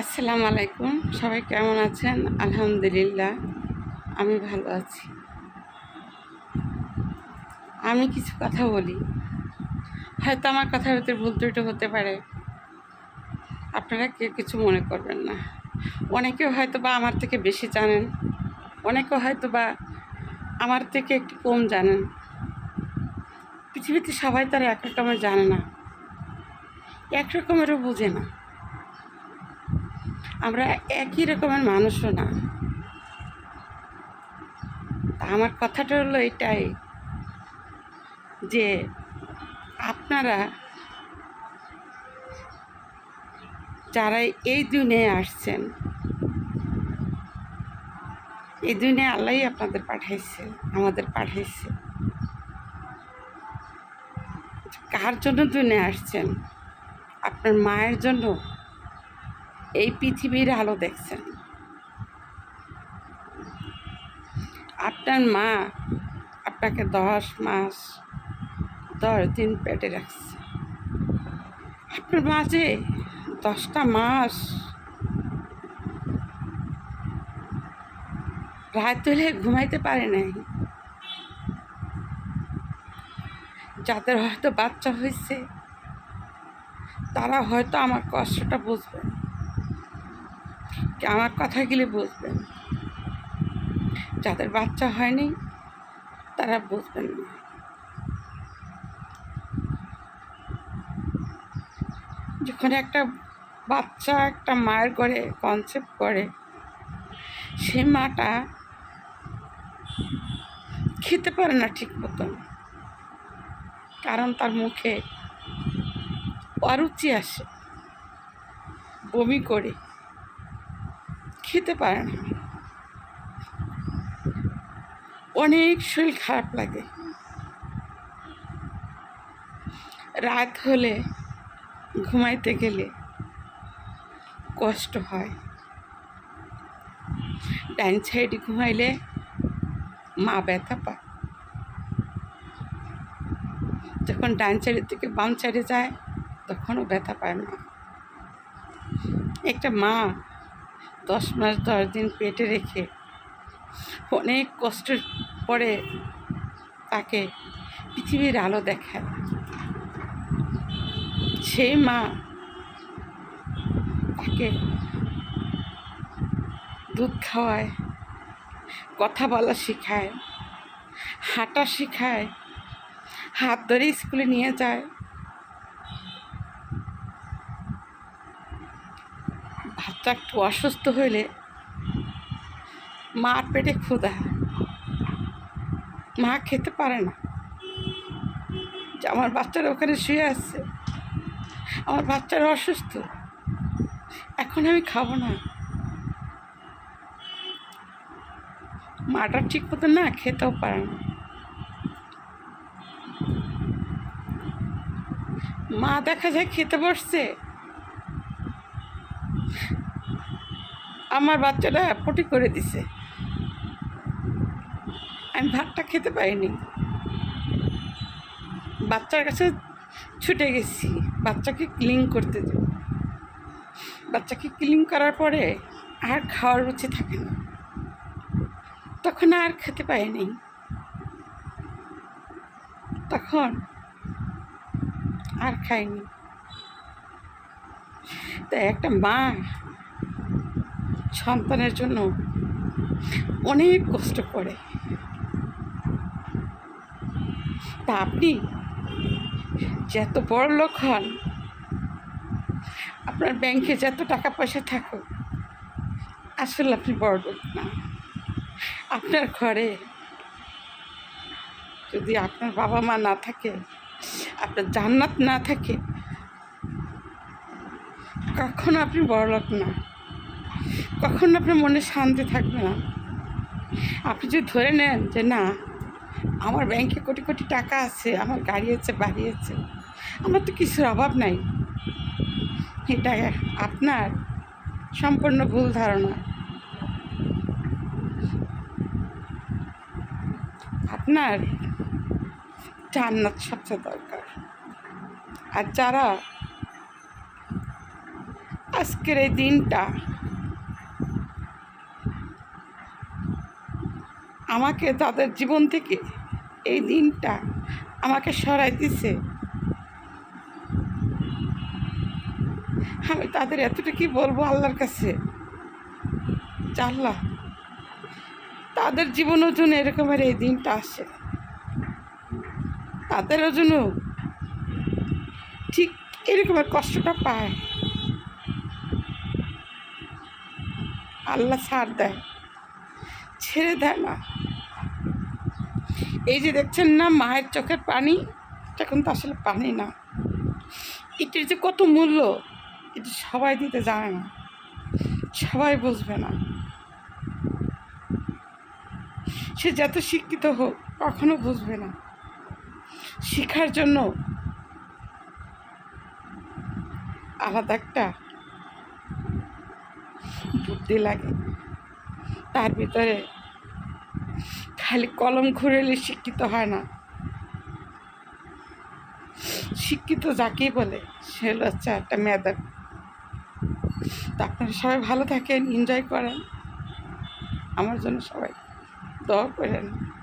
আসসালামু আলাইকুম। সবাই কেমন আছেন? আলহামদুলিল্লাহ, আমি ভালো আছি। আমি কিছু কথা বলি। হয়তো আমার কথার ভিতরে ভুল ত্রুটি হতে পারে। আপনারা কেউ কিছু মনে করবেন না। অনেকেও হয়তো বা আমার থেকে বেশি জানেন। অনেকেও হয়তো বা আমার থেকে একটু কম জানেন। পৃথিবীতে সবাই তারা এক রকমের জানে না। এক রকমেরও বুঝে না। আমরা একই রকমের মানুষও না। আমার কথাটা হলো এটাই যে আপনারা যারা এই দুনিয়ায় আসছেন, এই দুনিয়ায় আল্লাহই আপনাদের পাঠাইছে, আমাদের পাঠাইছে। কার জন্য দুনিয়ায় আসছেন? আপনার মায়ের জন্য? এই পৃথিবীর আলো দেখছেন। আপনার মা আপনাকে দশ মাস, দশ দিন পেটে রাখছে। আপনার মাঝে দশটা মাস রাত হলে ঘুমাইতে পারে নাই। যাদের হয়তো বাচ্চা হয়েছে, তারা হয়তো আমার কষ্টটা বুঝবে। আমার কথাগুলি বুঝবেন? যাদের বাচ্চা হয়নি, তারা বুঝবেন না। যখন একটা বাচ্চা একটা মায়ের করে কনসেপ্ট করে, সে মাটা খেতে পারে না ঠিক মতন। কারণ তার মুখে অরুচি আসে, বমি করে। খেতে পারে না। অনেক শরীর খারাপ লাগে। রাত হলে ঘুমাইতে গেলে কষ্ট হয়। ডাইন সাইডে ঘুমাইলে মা ব্যথা পায়। যখন ডান সাইডের থেকে বাম সাইডে যায়, তখনও ব্যথা পায় মা। একটা মা দশ মাস, দশ দিন পেটে রেখে অনেক কষ্টের পরে তাকে পৃথিবীর আলো দেখায়। সেই মা তাকে দুধ খাওয়ায়, কথা বলা শেখায়, হাঁটা শেখায়, হাত ধরে স্কুলে নিয়ে যায়। বাচ্চা একটু অসুস্থ হইলে মার পেটে ক্ষুধা। মা খেতে পারে না। যে আমার বাচ্চারা ওখানে শুয়ে আছে। আমার বাচ্চারা অসুস্থ। এখন আমি খাব না। মাটা ঠিক মতো না খেতেও পারে না। মা দেখা যায় খেতে বসছে। আমার বাচ্চাটা পটি করে দিছে। আমি ভাতটা খেতে পাইনি বাচ্চার কাছে ছুটে গেছি। বাচ্চাকে ক্লিন করতে দেব বাচ্চাকে ক্লিন করার পরে আর খাওয়ার রুচি থাকে না। তখন আর খেতে পাইনি তখন আর খাইনি। তাই একটা মা সন্তানের জন্য অনেক কষ্ট করে। তা আপনি যত বড় লোক হন, আপনার ব্যাংকে যত টাকা পয়সা থাকুক, আসলে আপনি বড় লোক না। আপনার ঘরে যদি আপনার বাবা মা না থাকে, আপনার জান্নাত না থাকে, কখনো আপনি বড় লোক না। কখনো আপনার মনে শান্তি থাকবে না। আপনি যদি ধরে নেন যে না, আমার ব্যাংকে কোটি কোটি টাকা আছে, আমার গাড়ি আছে, বাড়ি আছে, আমার তো কিছুর অভাব নাই। এটা আপনার সম্পূর্ণ ভুল ধারণা। আপনার জান্নাত সবচেয়ে দরকার। আর যারা আজকের এই দিনটা আমাকে তাদের জীবন থেকে এই দিনটা আমাকে সরাই দিছে। আমি তাদের এতটা কি বলব আল্লাহর কাছে জানলা তাদের জীবনের জন্য এরকমের এই দিনটা আসে। তাদেরও জন্য ঠিক এরকমের কষ্টটা পায়। আল্লাহ ছাড় দেয়। ছেড়ে দেয় না এই যে দেখছেন না, মায়ের চোখের পানি, এটা কিন্তু আসলে পানি না। এটির যে কত মূল্য, এটি সবাই দিতে জানে না। সবাই বুঝবে না। সে যত শিক্ষিত হোক, কখনো বুঝবে না। শিখার জন্য আলাদা একটা বুদ্ধি লাগে। তার ভিতরে খালি কলম ঘুরেলে শিক্ষিত হয় না। শিক্ষিত যাকেই বলে, সে হচ্ছে একটা মেধাবী। তা আপনারা সবাই ভালো থাকেন এনজয় করেন। আমার জন্য সবাই দোয়া করেন।